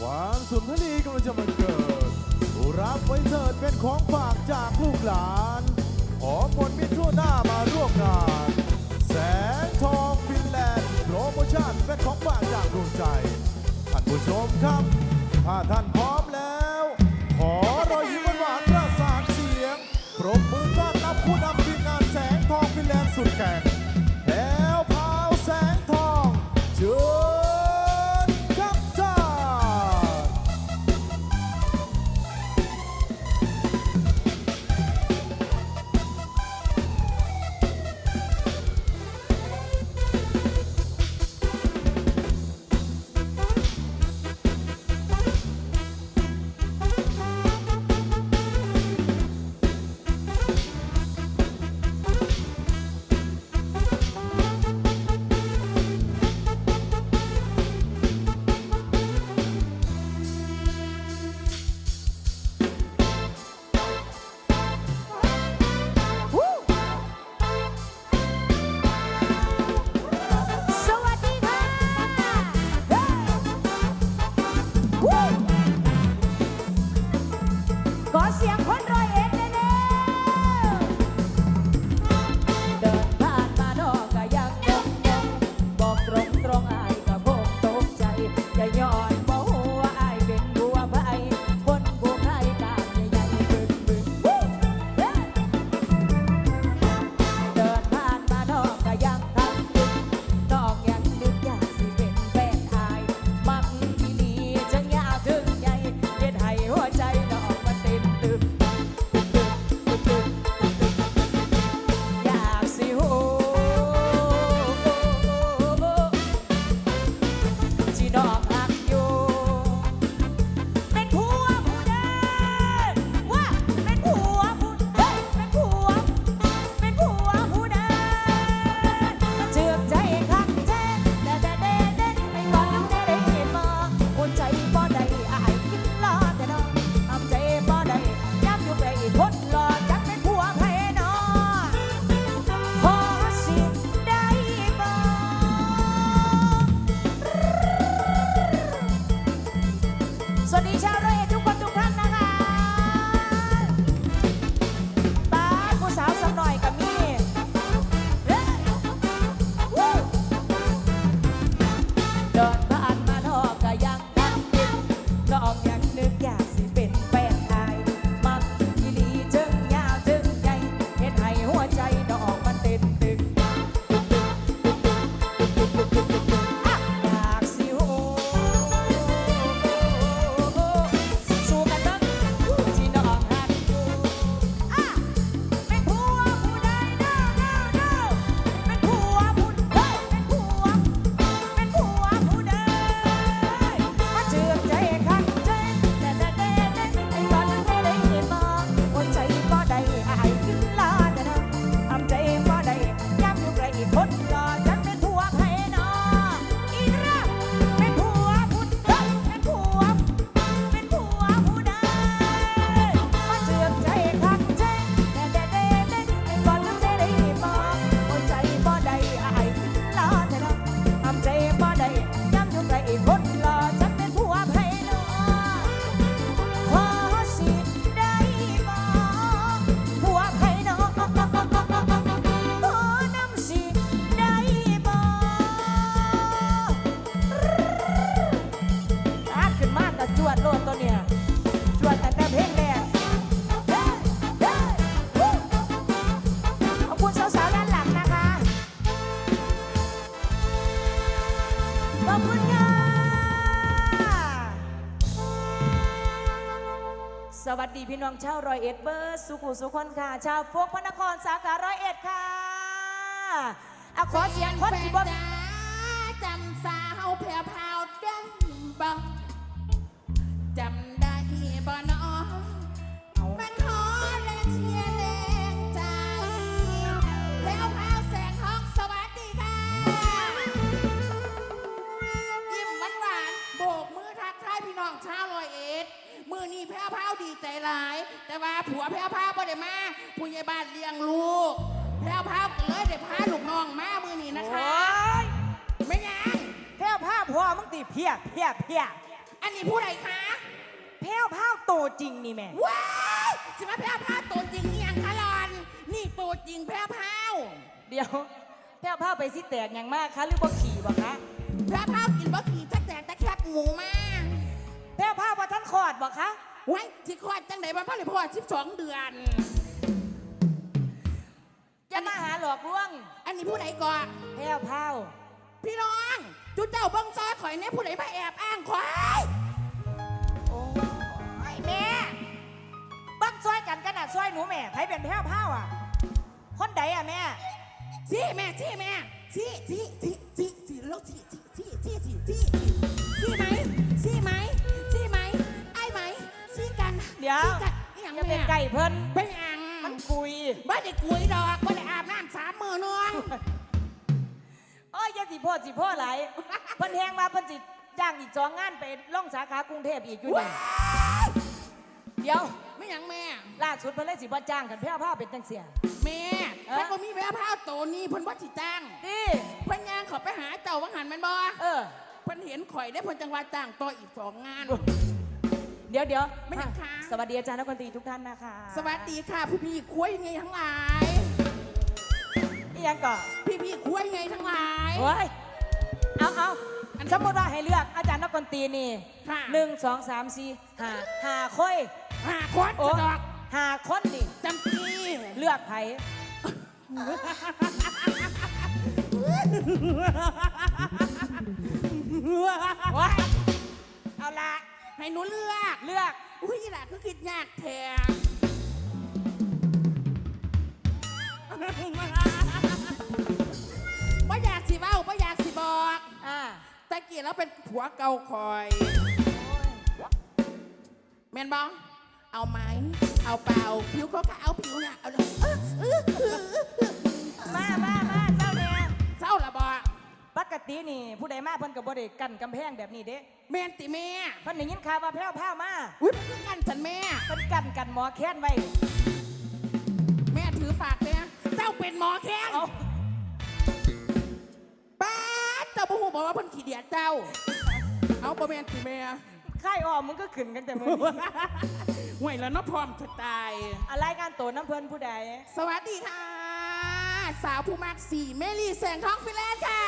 ความสุนทรีกำลังจะมาเกิด รับไว้เถิดเป็นของฝากจากลูกหลาน ขอมนมิตรทั่วหน้ามาร่วมงาน แสงทองฟินแลนด์โปรโมชั่นเป็นของฝากจากดวงใจ ท่านผู้ชมครับ ถ้าท่านพร้อมแล้ว ขอรอยยิ้มหวานประสานเสียงปรบมือต้อนรับผู้นำทีมงานแสงทองฟินแลนด์สุดแก่ง น้องชาวร้อยเอ็ดเบอร์สุขุสุขคนค่ะ ชาวพวกพระนครสาขาร้อยเอ็ดค่ะอะขอเสียงคนที่บ่จำสาวแผ่วๆได้บัง หลาย แต่ว่าผัวแพ้วพาบ่ได้มาผู้ใหญ่บ้านเลี้ยงลูกแพ้วพาก็เลยได้พาลูกน้องมามือนี้นะคะไม่ยังแพรวผ้าพอมึงตีเพียเพียเพียอันนี้ผู้ใดคะแพรวผ้าโตจริงนี่แม่ว้ายสิมาแพ้วพาโตจริงอีหยังคะลอน นี่โตจริงแพ้วพาเดี๋ยวแพรวผ้าไปสิแตกยังมากคะหรือบ่ขี่บ่คะพระเท่ากินบะขี่จักแจกตะแคบหมูมากแพรวผ้าว่าท่านขอดบ่คะ ไว้ที่คลอดจังไหนบ้านพ่อเลยพ่อสิบสองเดือนอย่ามาหาหลอกลวงอันนี้ผู้ใดก่อนแพ้วพราวพี่น้องจุดเจ้าเบังซอยข่อยเนี่ยผู้ใดมาแอบอ้างข่อยโอ้ยแม่บักซอยกันกันน่ะซอยหนูแม่ไผเป็นแพ้วพราวอะ คนใดอะแม่ซี่แม่ซี่แม่ซี่ซี่ซี่ซี่ซี่ลูกซี่ซี่ซี่ซี่ซี่ซี่ซี่ไหมซี่ไหมซี่ไหม ดี๋ยวซี่กันอหย่างอย่าเป็แม่นไก่เพิ่นเป็นหยังมันคุยบ้านได้กุยดอกบ้านได้อาบน้ำสามมือน้องโอ้ยอย่าสิโพดสิโพดไหลายเพิ่นแฮงมาเพิ่นสิจ้างอีกสองงานไปล่องสาขากรุงเทพอีกอยู่ว้านี่ยเดี๋ยวไม่หยังแม่ ล่าสุดเพิ่นเลยสิบ่จ้างกันแพ้วพราวเป็นจังเสีย แม่เอ้อ ถ้าบ่มีแม่พ้าวโตนี่เพิ่นบ่สิจ้างดิเพิ่นย่างเขอไปหาเจ้าวังหันแมันบ่เออ เพิ่นเห็นข่อยได้เพิ่นจังหวัดจ้างต่ออีกสองงาน เดี๋ยวเดี๋ยวไม่ได้ค่ะ สวัสดีอาจารย์นักดนตรีทุกท่านนะคะสวัสดีค่ะพี่พี่ๆคุยไงทั้งหลายนี่ยังก่อนพี่พี่ๆคุยไงทั้งหลาย โอ้ยเอาเอาอันนี้สมมติว่าให้เลือกอาจารย์นักดนตรีนี่ค่ะ หนึ่งสองสามสี่ห้าห้าค่อยหาคนโอ้จะดอกห้าคนนี่จำปีเลือกไผโอ้ยเอาละ ให้หนูเลือกเลือก อุ้ยอีหล่ะคือคิดยากแท้บ่อยากสิเว้าบ่อยากสิบอกอ่าตะกี้เราเป็นผัวเก่าคอยแม่นบองเอาไหมเอาเปล่าผิวเขาก็เอาผิวเนี่ยเอาเลยเอ้อเอ้อเอ้อเอ้อมามามาเจ้าเนี่ยเศร้าละบอ ปกตินี่ผู้ใดมาเพิ่นกับ่ได้กั้นกำแพงแบบนี้เด้แม่นติแม่เพิ่นได้ยินข่าวว่าแพ้วพราวมาอุ้ยมันคือกันฉันแม่ เพิ่นกั้นกันหมอแค้นไว้แม่ถือฝากเลยนะเจ้าเป็นหมอแค้นเอาป้าดเจ้าบ่ฮู้บอกว่าเพิ่นขี้เดียดเจ้า เอาบ่แม่นติแม่ค่ายอ้อมมึงก็ขึ้นกันแต่มื้อนี้ห่วยแล้วเนาะพร้อมจะตาย อะไรายการตัวน้ำเพิ่นผู้ใด สวัสดีค่ะ สาวผู้มักสีเมลี่แสงทองฟิลแลนด์ค่ะ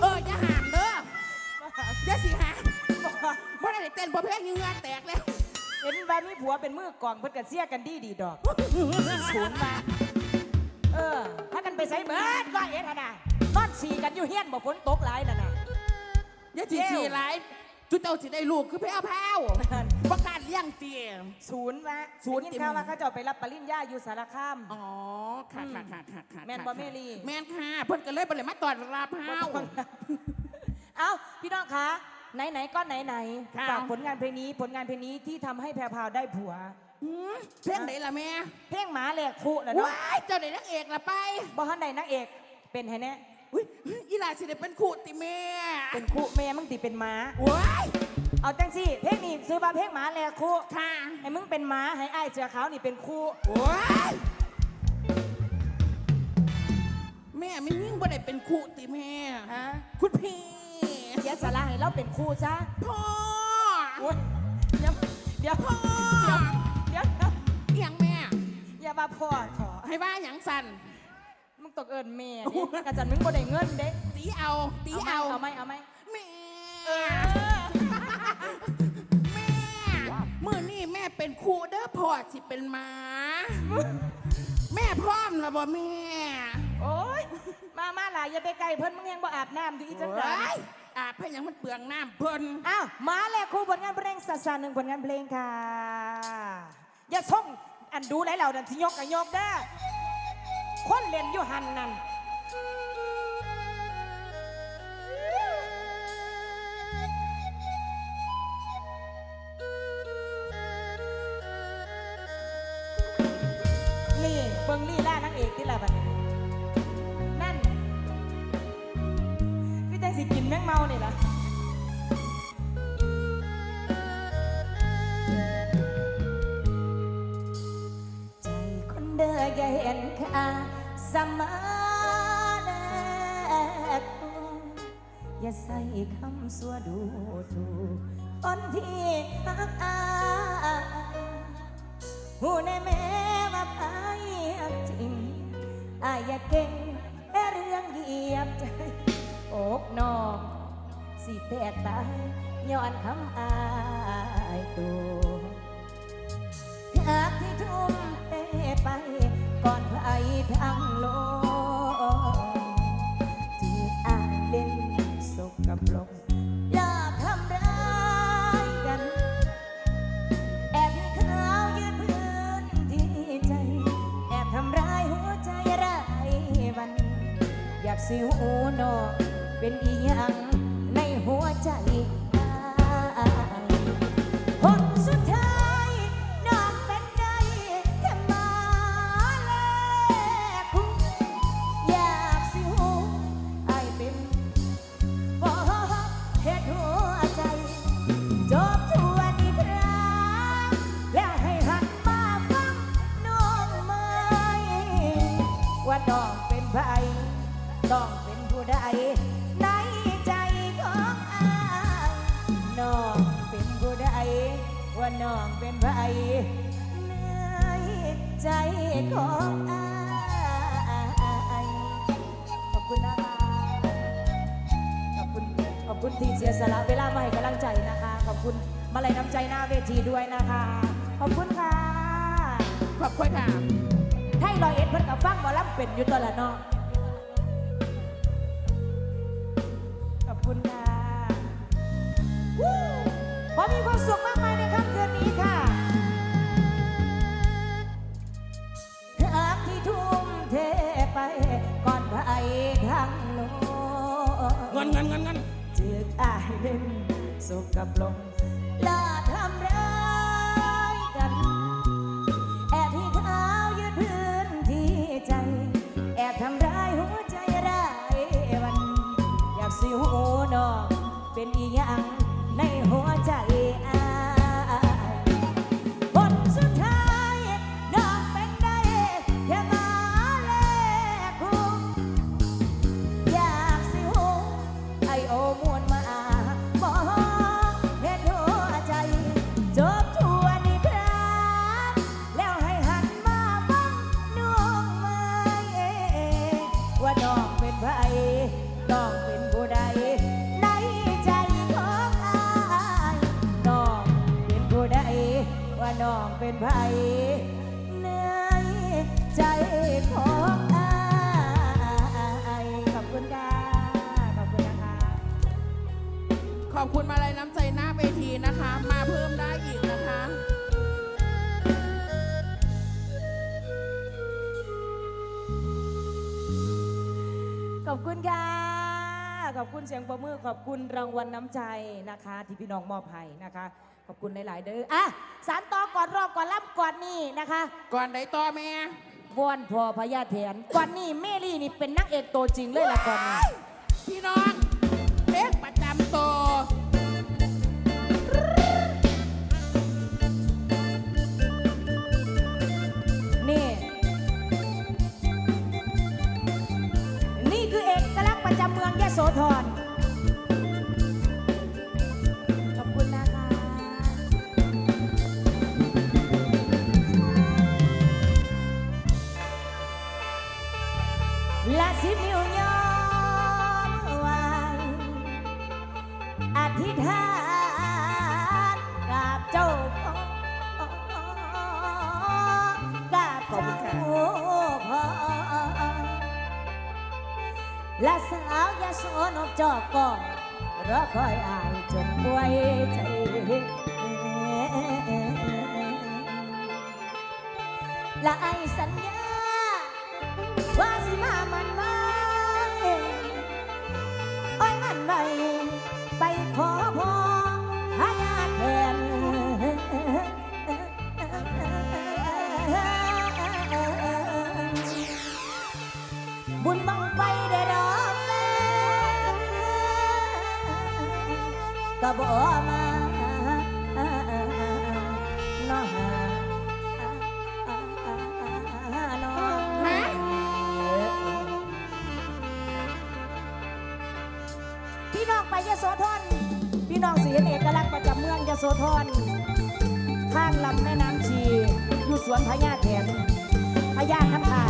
เอออย่าห่างเด้ออย่าสิห่างเพราะอะไรเต้นประเภทนี้เหงือแตกแล้ว เห็นว่ามีผัวเป็นมือกลองเพิ่นก็เสียกันดีดีดอกศูนย์มาเออถ้ากันไปใส่เบิดว่าเอ็ดหั่นน่ะนอนสีกันอยู่เฮียนบ่ฝนตกหลายนั่นน่ะอย่าจีสีไร จุดเจ้าสิได้ลูกคือแพ้วแพ้วประกาศเลี้ยงเตียมศูนย์มาศูนย์ได้ยินข่าวว่าเขาเจะไปรับปริญญาอยู่สารคาม อ๋อค่ะค่ะค่ะค่ะค่ะแม่นบ่แม่ลี่ แม่นค่ะเพิ่นก็เลยบ่เลยมาตอนรับเฮา เอ้าพี่น้องคะไหนๆก็ไหนค่ะๆฝากผลงานเพลงนี้ผลงานเพลงนี้ที่ทำให้แพรพราวได้ผัว หืมเพลงไหนล่ะแม่เพลงหมาแหลกคู่นะเนาะว้ายเจ้าได้นักเอกละไปบ่ฮันใดนางเอกเป็นไห้แน่ อุ้ยอีหลาสิได้เป็นคู่ติแม่เป็นคู่แม่มึงติเป็นหมาว้ายเอาจังสิเพลงนี้ซื้อมาเพลงหมาแหลกคู่ค่ะให้มึงเป็นหมาให้อ้ายเสือขาวนี่เป็นคู่ ว้ายแม่ไม่ยิ่งบ่ได้เป็นคู่ติแม่ฮะ คุณพี่เสียสาระให้เราเป็นคู่ซะพ่อโอ๊ยเดี๋ยวเดี๋ยวพ่อเดี๋ยวเอียงแม่ อย่ามาพ่อขอให้ว่าหยังสันมึง ตกเอิญแม่นี่กระจันมึงบ่ได้เงินเด้ตีเอาตีเอาเอาไหมเอาไหมแม่เออแม่มื่อนี่แม่เป็นครูเด้อพ่อสิเป็นหมา แม่พร้อมแล้วบ่แม่ โอ๊ยมามาหลายอย่าไปไกลเพิ่นมึงยังบ่อาบน้ำดูอีจังไดว้ายอาบให้หยังมันเปลืองน้ำเพิ่นอ้าวมาแล้วครูผลงานเพลงสัสาหนึ่งผลงานเพลงค่ะ อย่าส่งอันดูไหลเหล่าดันสิยกกับยกได้ คนเล่นอยู่หันนั่นนี่เบิ่งลี่ล่านางเอกที่ละบัดนี้นั่นคือจังสิกินแมงเมานี่ล่ะ ใส่คำสัวดูถูกคนที่ฮักอายหูในแม่ว่าไปฮักจริงอายอย่าเก่งแค่เรื่องเหยียบใจอกนอกสิแตกตายย้อนคำอายตัวหากที่ทุ่มเทไปก่อนไผทั้งโลก กกับอย่าทำร้ายกัน แอบให้เขายืดพื้นที่ใจ แอบทำร้ายหัวใจไรวัน อยากสิหูนอกเป็นอีหยังในหัวใจ อบคุณค่ะ ขอบคุณเสียงประมือ ขอบคุณรางวัลน้ำใจนะคะ ที่พี่น้องมอบให้นะคะ ขอบคุณหลาย ๆ เด้ออะสารต่อก่อนรอบก่อนล่ำก่อนนี่นะคะ ก่อนได้ต่อแม่วอนพอพญาแถนก่อนนี่เมลี่นี่เป็นนักเอกตัวจริงเลยล่ะก่อนนี่พี่น้องเพลงประจำตัว โสธรขอบคุณนะคะ และสิบนิ้วยอมไว้อธิษฐาน และสาวยาโสนกจอกก่อนรอคอยอายจนป่วยใจและไอสัญญา ว่าสิมามันไว้อ้อยมันไว้ไปขอพรพญาแทนบุญบังไฟ ก็บ่มาน้องน้องฮะพี่น้องไปยะโสธรพี่น้องสีเอกลักษณ์ประจำเมืองยะโสธรข้างลำแม่น้ำชีอยู่สวนพญาแถนพญาคันธา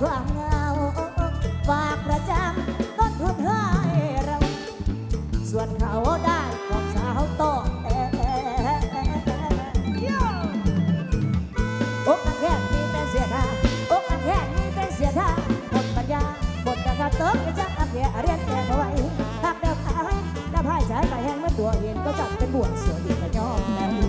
ความเหงาฝากประจำก็ทนให้เรา ส่วนเขาได้ของสาวต่อแอ่อกอัแค่นี้เป็เสียดาออันแค่นี้เป็เสียดาหมดปัญญาหมกระตุ้นจะอันเดียเรียนแก่ไว้หาเดาหายน้าพายใจไปแห้งเมื่อตัวเห็นก็จับเป็นบ่วงสวยดีกระยอมแล้ว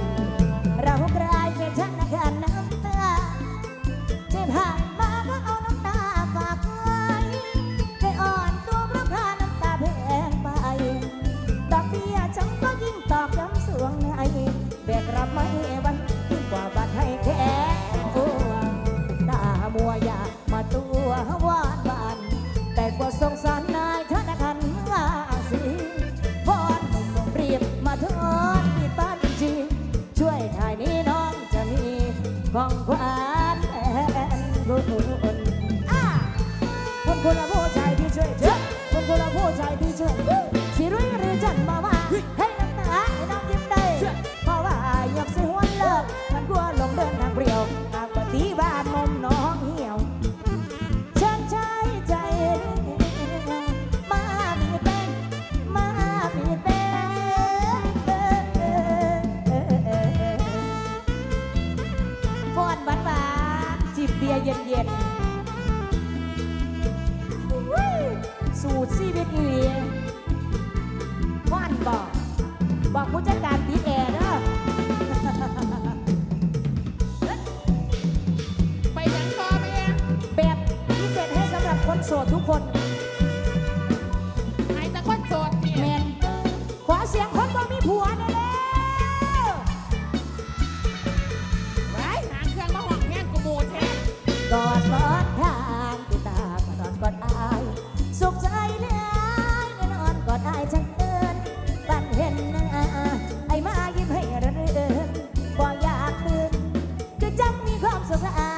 เบียร์เย็นๆสูตรซีวิตอีหลีว่านบอก บอกผู้จัดการติดแอร์เด้อไปยังคอไปแบบพิเศษให้สำหรับคนโสดทุกคน cho